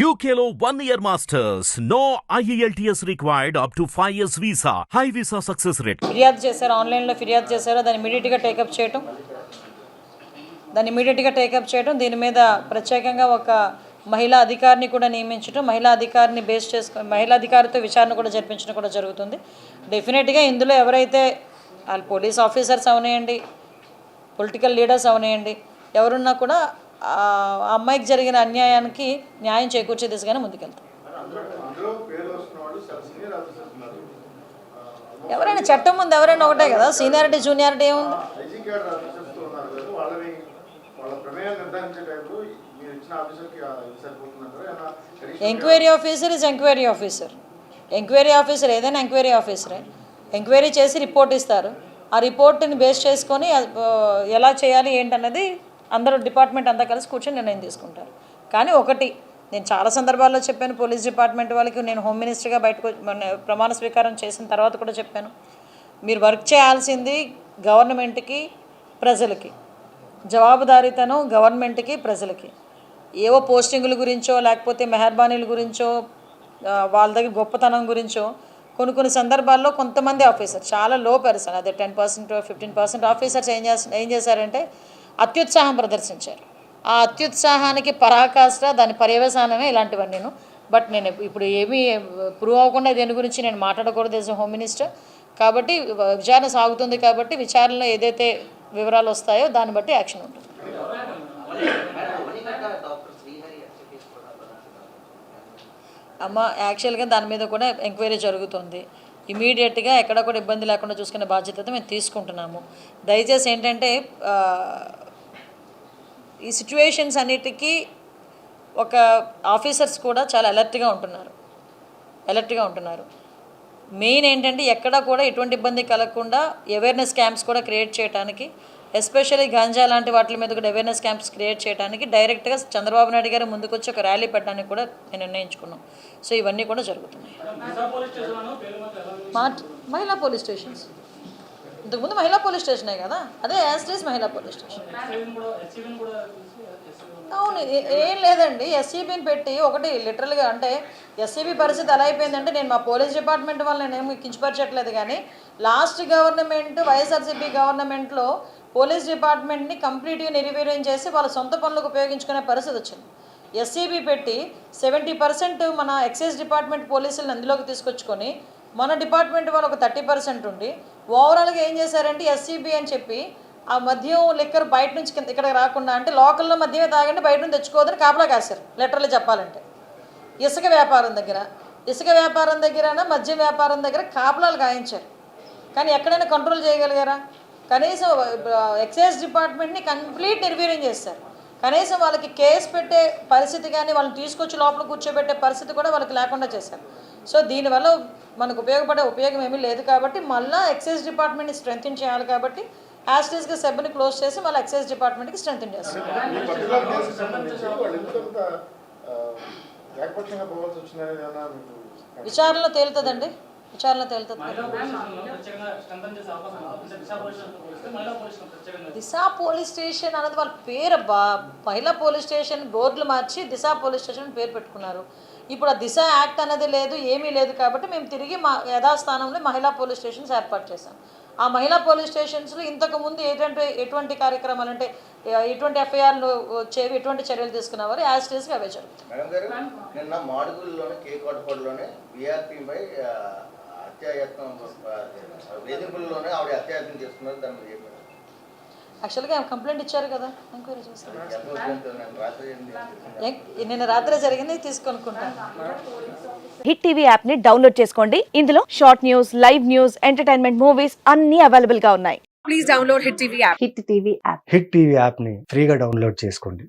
యూకేలో one year masters no IELTS required up to five years visa high visa success rate ఫిర్యాదు చేశారు? ఆన్లైన్లో ఫిర్యాదు చేశారో? దాన్ని ఇమీడియట్గా టేకప్ చేయటం? దాన్ని ఇమీడియట్గా టేకప్ చేయటం దీని మీద ప్రత్యేకంగా ఒక మహిళా అధికారిని కూడా నియమించడం మహిళా అధికారిని బేస్ చేసుకొని మహిళా అధికారితో విచారణ కూడా జరిపించడం కూడా జరుగుతుంది. డెఫినెట్గా ఇందులో ఎవరైతే వాళ్ళు పోలీస్ ఆఫీసర్స్ అవనేయండి పొలిటికల్ లీడర్స్ అవనేయండి ఎవరున్నా కూడా ఆ అమ్మాయికి జరిగిన అన్యాయానికి న్యాయం చేకూర్చే దిశగానే ముందుకెళ్తాం. ఎవరైనా చట్టం ముందు ఎవరైనా ఒకటే కదా? సీనియారిటీ జూనియారిటీ ఏముంది? Enquiry officer is enquiry officer. Enquiry officer ఏదైనా ఎంక్వైరీ ఆఫీసరే. ఎంక్వైరీ చేసి రిపోర్ట్ ఇస్తారు. ఆ రిపోర్ట్ని బేస్ చేసుకొని ఎలా చేయాలి ఏంటన్నది అందరూ డిపార్ట్మెంట్ అంతా కలిసి కూర్చొని నిర్ణయం తీసుకుంటారు. కానీ ఒకటి నేను చాలా సందర్భాల్లో చెప్పాను పోలీస్ డిపార్ట్మెంట్ వాళ్ళకి నేను హోమ్ మినిస్టర్గా బయటకు ప్రమాణ స్వీకారం చేసిన తర్వాత కూడా చెప్పాను. మీరు వర్క్ చేయాల్సింది గవర్నమెంట్కి ప్రజలకి. జవాబుదారీతనం గవర్నమెంట్కి ప్రజలకి. ఏవో పోస్టింగుల గురించో లేకపోతే మెహర్బానీల గురించో వాళ్ళ దగ్గర గొప్పతనం గురించో కొన్ని కొన్ని సందర్భాల్లో కొంతమంది ఆఫీసర్ చాలా లో పర్సన్ అదే ten percent fifteen percent officers ఏం చేస్తారు ఏం చేశారంటే అత్యుత్సాహం ప్రదర్శించారు. ఆ అత్యుత్సాహానికి పరాకాష్ట దాని పర్యవసానమే ఇలాంటివన్నీ. నేను బట్ నేను ఇప్పుడు ఏమీ ప్రూవ్ అవ్వకుండా దేని గురించి నేను మాట్లాడకూడదు యాజ్ హోమ్ మినిస్టర్. కాబట్టి విచారణ సాగుతుంది కాబట్టి విచారణలో ఏదైతే వివరాలు వస్తాయో దాన్ని బట్టి యాక్షన్ ఉంటుంది. అమ్మ యాక్చువల్గా దాని మీద కూడా ఎంక్వైరీ జరుగుతుంది. ఇమీడియట్గా ఎక్కడ కూడా ఇబ్బంది లేకుండా చూసుకునే బాధ్యత మేము తీసుకుంటున్నాము. దయచేసి ఏంటంటే ఈ సిచ్యువేషన్స్ అన్నిటికీ ఒక ఆఫీసర్స్ కూడా చాలా అలర్ట్గా ఉంటున్నారు. అలర్ట్గా ఉంటున్నారు. మెయిన్ ఏంటంటే ఎక్కడ కూడా ఎటువంటి ఇబ్బంది కలగకుండా అవేర్నెస్ క్యాంప్స్ కూడా క్రియేట్ చేయడానికి ఎస్పెషల్లీ గాంజా లాంటి వాటి మీద కూడా అవేర్నెస్ క్యాంప్స్ క్రియేట్ చేయడానికి డైరెక్ట్గా చంద్రబాబు నాయుడు గారు ముందుకొచ్చి ఒక ర్యాలీ పెట్టడానికి కూడా నేను నిర్ణయించుకున్నాం. సో ఇవన్నీ కూడా జరుగుతున్నాయి. మహిళా పోలీస్ స్టేషన్స్. ఇంతకుముందు మహిళా పోలీస్ స్టేషనే కదా? అదే యాస్ట్రీస్ మహిళా పోలీస్ స్టేషన్. అవును ఏం లేదండి. ఎస్సీబీని పెట్టి ఒకటి లిటరల్గా అంటే ఎస్సీబీ పరిస్థితి ఎలా అయిపోయిందంటే నేను మా పోలీస్ డిపార్ట్మెంట్ వల్ల నేనేమి కించపరచట్లేదు కానీ లాస్ట్ గవర్నమెంట్ వైఎస్ఆర్సీపీ గవర్నమెంట్లో పోలీస్ డిపార్ట్మెంట్ని కంప్లీట్గా నిర్వీర్యం చేసి వాళ్ళ సొంత పనులకు ఉపయోగించుకునే పరిస్థితి వచ్చింది. ఎస్సీబీ పెట్టి సెవెంటీ పర్సెంట్ మన ఎక్సైజ్ డిపార్ట్మెంట్ పోలీసులను అందులోకి తీసుకొచ్చుకొని మన డిపార్ట్మెంట్ వాళ్ళు ఒక థర్టీ పర్సెంట్ ఉండి ఓవరాల్గా ఏం చేశారంటే ఎస్సీబీ అని చెప్పి ఆ మద్యం లిక్కర్ బయట నుంచి కింద ఇక్కడ రాకుండా అంటే లోకల్లో మద్యమే తాగండి బయట నుంచి తెచ్చుకోవద్దని కాపలా కాశారు లెటర్లు చెప్పాలంటే. ఇసుక వ్యాపారం దగ్గర ఇసుక వ్యాపారం దగ్గర మద్యం వ్యాపారం దగ్గర కాపలాలు గాయించారు. కానీ ఎక్కడైనా కంట్రోల్ చేయగలిగారా? కనీసం ఎక్సైజ్ డిపార్ట్మెంట్ని కంప్లీట్ నిర్వీర్యం చేస్తారు కనీసం వాళ్ళకి కేసు పెట్టే పరిస్థితి కానీ వాళ్ళని తీసుకొచ్చి లోపల కూర్చోబెట్టే పరిస్థితి కూడా వాళ్ళకి లేకుండా చేశారు. సో దీనివల్ల మనకు ఉపయోగపడే ఉపయోగం ఏమీ లేదు కాబట్టి మళ్ళీ ఎక్సైజ్ డిపార్ట్మెంట్ని స్ట్రెంగ్తన్ చేయాలి కాబట్టి యాస్టీస్గా సభ్యుని క్లోజ్ చేసి మళ్ళీ ఎక్సైజ్ డిపార్ట్మెంట్కి స్ట్రెంగ్తన్ చేస్తారు విచారణలో తేలుతుందండి? విచారణలో తేలుతుంది. దిశ పోలీస్ స్టేషన్ అనేది వాళ్ళ పేరు బా మహిళా పోలీస్ స్టేషన్ బోర్డులు మార్చి దిశ పోలీస్ స్టేషన్ పేరు పెట్టుకున్నారు. ఇప్పుడు ఆ దిశ యాక్ట్ అనేది లేదు ఏమీ లేదు కాబట్టి మేము తిరిగి మా యథాస్థానంలో మహిళా పోలీస్ స్టేషన్స్ ఏర్పాటు చేశాం. ఆ మహిళా పోలీస్ స్టేషన్స్లో ఇంతకు ముందు ఎటువంటి ఎటువంటి కార్యక్రమాలు అంటే ఎటువంటి ఎఫ్ఐఆర్లు వచ్చేవి ఎటువంటి చర్యలు తీసుకునేవారు? యాజ్ టీస్గా అవే జరుగుతాయి మేడం గారు నిన్న మాడుగుల్లోనే బీఆర్పీపై హత్యాయత్నం ఆ, వేధింపుల్లోనే ఆవిడ హత్యాయత్నం చేస్తున్నారు దాని మీద చెప్పారు యాక్చువల్గా కంప్లైంట్ ఇచ్చారు కదా ఎంక్వైరీ చేస్తాం ఎంత వచ్చిందో నేను రాత్రి ఏంటి తెలిసిందా? ఎం- నిన్న రాత్రి జరిగింది తీసుకొనుకుంటాను హిట్ టీవీ యాప్ని డౌన్లోడ్ చేసుకోండి. ఇందులో short news live news entertainment movies అన్ని అవైలబుల్గా ఉన్నాయి. హిట్ టీవీ యాప్ని ఫ్రీగా డౌన్లోడ్ చేసుకోండి.